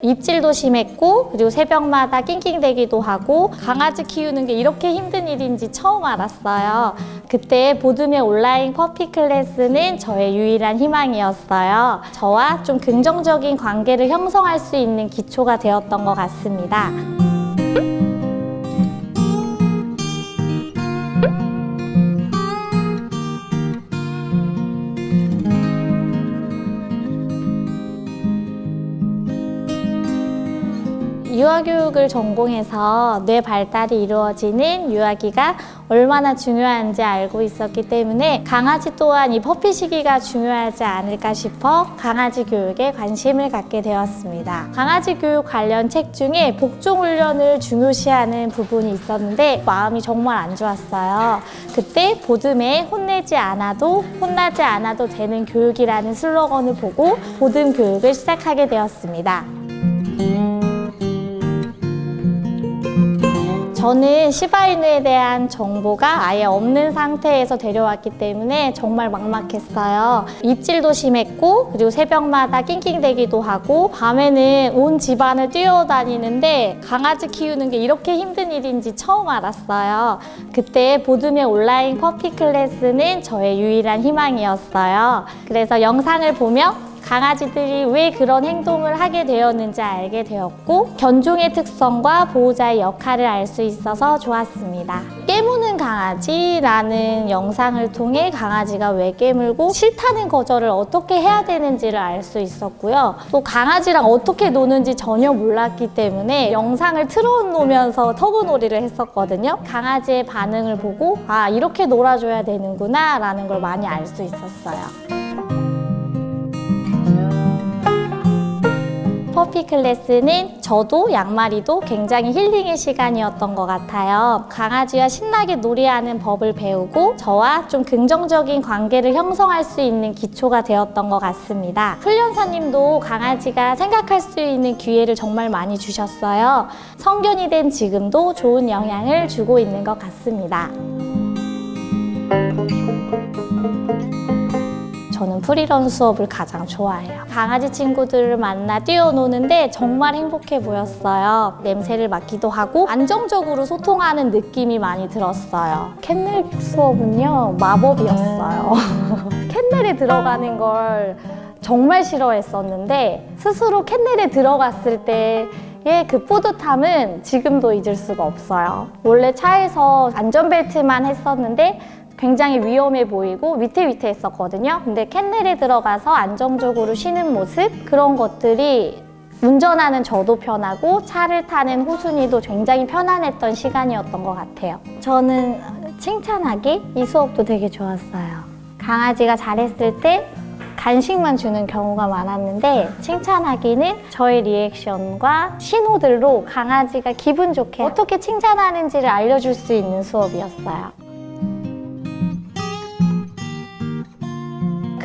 입질도 심했고 그리고 새벽마다 낑낑대기도 하고 강아지 키우는 게 이렇게 힘든 일인지 처음 알았어요. 그때 보듬의 온라인 퍼피 클래스는 저의 유일한 희망이었어요. 저와 좀 긍정적인 관계를 형성할 수 있는 기초가 되었던 것 같습니다. 유아교육을 전공해서 뇌 발달이 이루어지는 유아기가 얼마나 중요한지 알고 있었기 때문에 강아지 또한 이 퍼피 시기가 중요하지 않을까 싶어 강아지 교육에 관심을 갖게 되었습니다. 강아지 교육 관련 책 중에 복종 훈련을 중요시하는 부분이 있었는데 마음이 정말 안 좋았어요. 그때 보듬에 혼내지 않아도 혼나지 않아도 되는 교육이라는 슬로건을 보고 보듬 교육을 시작하게 되었습니다. 저는 시바이누에 대한 정보가 아예 없는 상태에서 데려왔기 때문에 정말 막막했어요. 입질도 심했고 그리고 새벽마다 낑낑대기도 하고 밤에는 온 집안을 뛰어다니는데 강아지 키우는 게 이렇게 힘든 일인지 처음 알았어요. 그때 보듬의 온라인 퍼피 클래스는 저의 유일한 희망이었어요. 그래서 영상을 보며 강아지들이 왜 그런 행동을 하게 되었는지 알게 되었고 견종의 특성과 보호자의 역할을 알 수 있어서 좋았습니다. 깨무는 강아지라는 영상을 통해 강아지가 왜 깨물고 싫다는 거절을 어떻게 해야 되는지를 알 수 있었고요. 또 강아지랑 어떻게 노는지 전혀 몰랐기 때문에 영상을 틀어놓으면서 터그놀이를 했었거든요. 강아지의 반응을 보고 아 이렇게 놀아줘야 되는구나 라는 걸 많이 알 수 있었어요. 퍼피 클래스는 저도 양말이도 굉장히 힐링의 시간이었던 것 같아요. 강아지와 신나게 놀이하는 법을 배우고 저와 좀 긍정적인 관계를 형성할 수 있는 기초가 되었던 것 같습니다. 훈련사님도 강아지가 생각할 수 있는 기회를 정말 많이 주셨어요. 성견이 된 지금도 좋은 영향을 주고 있는 것 같습니다. 프리런 수업을 가장 좋아해요. 강아지 친구들을 만나 뛰어노는데 정말 행복해 보였어요. 냄새를 맡기도 하고 안정적으로 소통하는 느낌이 많이 들었어요. 캔넬 수업은요, 마법이었어요. 캔넬에 들어가는 걸 정말 싫어했었는데 스스로 캔넬에 들어갔을 때 예, 그 뿌듯함은 지금도 잊을 수가 없어요. 원래 차에서 안전벨트만 했었는데 굉장히 위험해 보이고 위태위태했었거든요. 근데 캔넬에 들어가서 안정적으로 쉬는 모습 그런 것들이 운전하는 저도 편하고 차를 타는 호순이도 굉장히 편안했던 시간이었던 것 같아요. 저는 칭찬하기 이 수업도 되게 좋았어요. 강아지가 잘했을 때 간식만 주는 경우가 많았는데 칭찬하기는 저의 리액션과 신호들로 강아지가 기분 좋게 어떻게 칭찬하는지를 알려줄 수 있는 수업이었어요.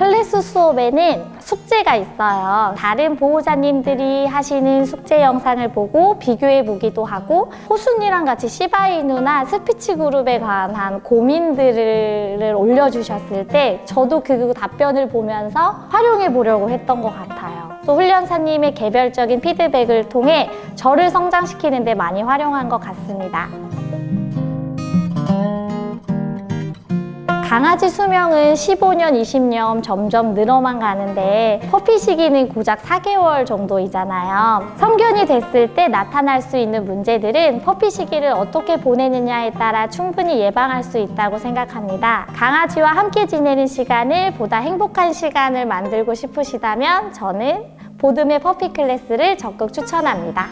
클래스 수업에는 숙제가 있어요. 다른 보호자님들이 하시는 숙제 영상을 보고 비교해 보기도 하고 호순이랑 같이 시바이누나 스피치 그룹에 관한 고민들을 올려주셨을 때 저도 그 답변을 보면서 활용해 보려고 했던 것 같아요. 또 훈련사님의 개별적인 피드백을 통해 저를 성장시키는 데 많이 활용한 것 같습니다. 강아지 수명은 15년, 20년 점점 늘어만 가는데 퍼피 시기는 고작 4개월 정도이잖아요. 성견이 됐을 때 나타날 수 있는 문제들은 퍼피 시기를 어떻게 보내느냐에 따라 충분히 예방할 수 있다고 생각합니다. 강아지와 함께 지내는 시간을 보다 행복한 시간을 만들고 싶으시다면 저는 보듬의 퍼피 클래스를 적극 추천합니다.